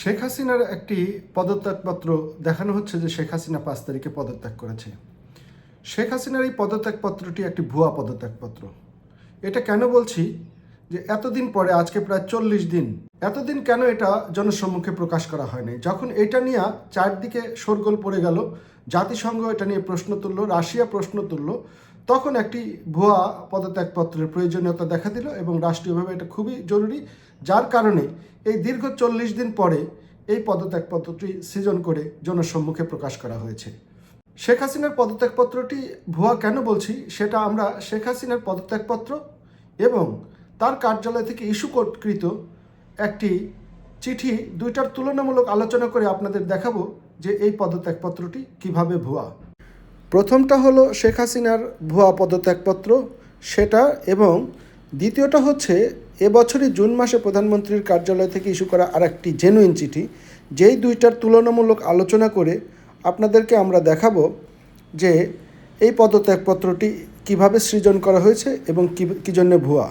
শেখ হাসিনার একটি পদত্যাগপত্র দেখানো হচ্ছে যে শেখ হাসিনা পাঁচ তারিখে পদত্যাগ করেছে। শেখ হাসিনার এই পদত্যাগপত্রটি একটি ভুয়া পদত্যাগপত্র। এটা কেন বলছি? যে এতদিন পরে, আজকে প্রায় চল্লিশ দিন, এতদিন কেন এটা জনসম্মুখে প্রকাশ করা হয়নি যখন এটা নিয়ে চারদিকে শোরগোল পড়ে গেল, জাতিসংঘ এটা নিয়ে প্রশ্ন তুললো, রাশিয়া প্রশ্ন তুললো, তখন একটি ভুয়া পদত্যাগপত্রের প্রয়োজনীয়তা দেখা দিল এবং রাষ্ট্রীয়ভাবে এটা খুবই জরুরি। যার কারণে এই দীর্ঘ চল্লিশ দিন পরে এই পদত্যাগপত্রটি সৃজন করে জনসম্মুখে প্রকাশ করা হয়েছে। শেখ হাসিনার পদত্যাগপত্রটি ভুয়া কেন বলছি সেটা আমরা শেখ হাসিনার পদত্যাগপত্র এবং তার কার্যালয় থেকে ইস্যু ইস্যুকৃত একটি চিঠি দুইটার তুলনামূলক আলোচনা করে আপনাদের দেখাবো যে এই পদত্যাগপত্রটি কীভাবে ভুয়া। প্রথমটা হলো শেখ হাসিনার ভুয়া পদত্যাগপত্র সেটা এবং দ্বিতীয়টা হচ্ছে এবছরই জুন মাসে প্রধানমন্ত্রীর কার্যালয় থেকে ইস্যু করা আরেকটি জেনুইন চিঠি, যেই দুইটার তুলনামূলক আলোচনা করে আপনাদেরকে আমরা দেখাবো যে এই পদত্যাগপত্রটি কীভাবে সৃজন করা হয়েছে এবং কী কী জন্য ভুয়া।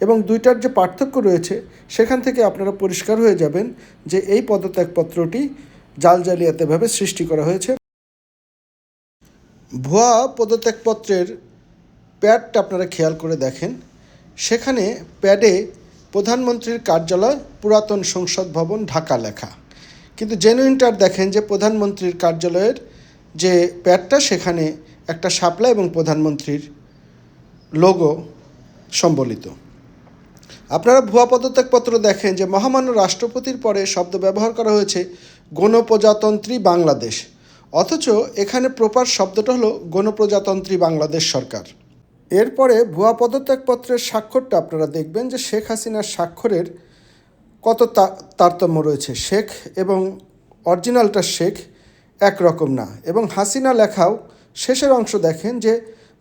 এবং দুইটার যে পার্থক্য রয়েছে, সেখান থেকে আপনারা পরিষ্কার হয়ে যাবেন যে এই পদত্যাগপত্রটি জাল জালিয়াতেভাবে সৃষ্টি করা হয়েছে। ভুয়া পদত্যাগপত্রের প্যাডটা আপনারা খেয়াল করে দেখেন। সেখানে প্যাডে প্রধানমন্ত্রীর কার্যালয়, পুরাতন সংসদ ভবন, ঢাকা লেখা। কিন্তু জেনুইনটার দেখেন যে প্রধানমন্ত্রীর কার্যালয়ের যে প্যাডটা, সেখানে একটা শাপলা এবং প্রধানমন্ত্রীর লোগো সম্বলিত। আপনারা ভুয়া পদত্যাগপত্র দেখেন যে মহামান্য রাষ্ট্রপতির পরে শব্দ ব্যবহার করা হয়েছে, গণপ্রজাতন্ত্রী বাংলাদেশ। অথচ এখানে প্রপার শব্দটা হলো গণপ্রজাতন্ত্রী বাংলাদেশ সরকার। এরপরে ভুয়া পদত্যাগপত্রের স্বাক্ষরটা আপনারা দেখবেন যে শেখ হাসিনার স্বাক্ষরের কত তারতম্য রয়েছে। শেখ এবং অরিজিনালটা শেখ একরকম না। এবং হাসিনা লেখাও শেষের অংশ দেখেন যে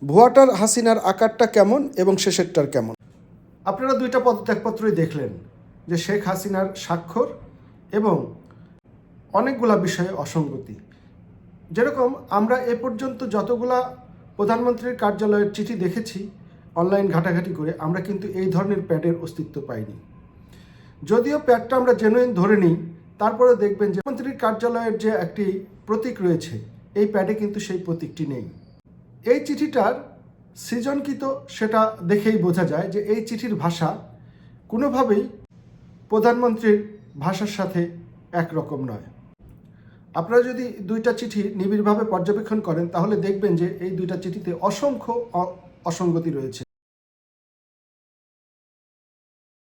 ভুয়াটার হাসিনার আকারটা কেমন এবং শেষেরটার কেমন। আপনারা দুইটা পদত্যাগপত্রই দেখলেন যে শেখ হাসিনার স্বাক্ষর এবং অনেকগুলা বিষয়ে অসঙ্গতি। যেরকম আমরা এ পর্যন্ত যতগুলা প্রধানমন্ত্রীর কার্যালয়ের চিঠি দেখেছি, অনলাইন ঘাটাঘাটি করে। আমরা কিন্তু এই ধরনের প্যাডের অস্তিত্ব পাইনি। যদিও প্যাডটা আমরা জেনুইন ধরে নিই তারপরে দেখবেন যে মন্ত্রীর কার্যালয়ের যে একটি প্রতীক রয়েছে, এই প্যাডে কিন্তু সেই প্রতীকটি নেই। এই চিঠিটার সৃজনকৃত সেটা দেখেই বোঝা যায় যে এই চিঠির ভাষা কোনোভাবেই প্রধানমন্ত্রীর ভাষার সাথে একরকম নয়। আপনারা যদি দুইটা চিঠি নিবিড়ভাবে পর্যবেক্ষণ করেন, তাহলে দেখবেন যে এই দুইটা চিঠিতে অসংখ্য অসঙ্গতি রয়েছে।